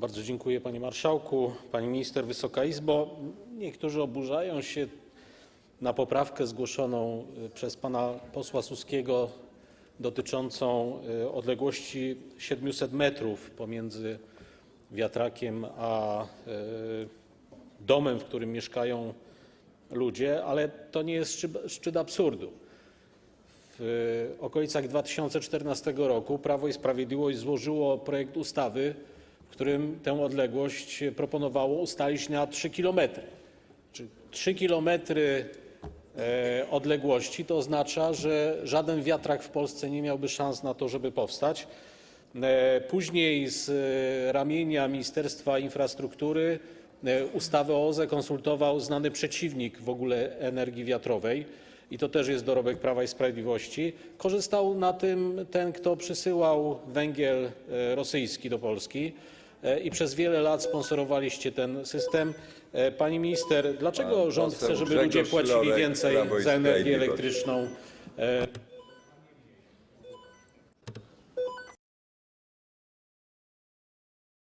Bardzo dziękuję, panie marszałku, pani minister, Wysoka Izbo. Niektórzy oburzają się na poprawkę zgłoszoną y, przez pana posła Suskiego dotyczącą y, odległości 700 metrów pomiędzy wiatrakiem a y, domem, w którym mieszkają ludzie, ale to nie jest szczyt, szczyt absurdu. W okolicach 2014 roku Prawo i Sprawiedliwość złożyło projekt ustawy, w którym tę odległość proponowało ustalić na 3 km. Czy 3 km odległości to oznacza, że żaden wiatrak w Polsce nie miałby szans na to, żeby powstać. E, Później z e, ramienia Ministerstwa Infrastruktury e, ustawę o OZE konsultował znany przeciwnik w ogóle energii wiatrowej i to też jest dorobek Prawa i Sprawiedliwości. Korzystał na tym ten, kto przysyłał węgiel e, rosyjski do Polski e, i przez wiele lat sponsorowaliście ten system. E, Pani minister, dlaczego Pan rząd poseł chce, żeby ludzie Grzegorz płacili Lorek, więcej Prawo i za energię Sprawiedliwość. elektryczną?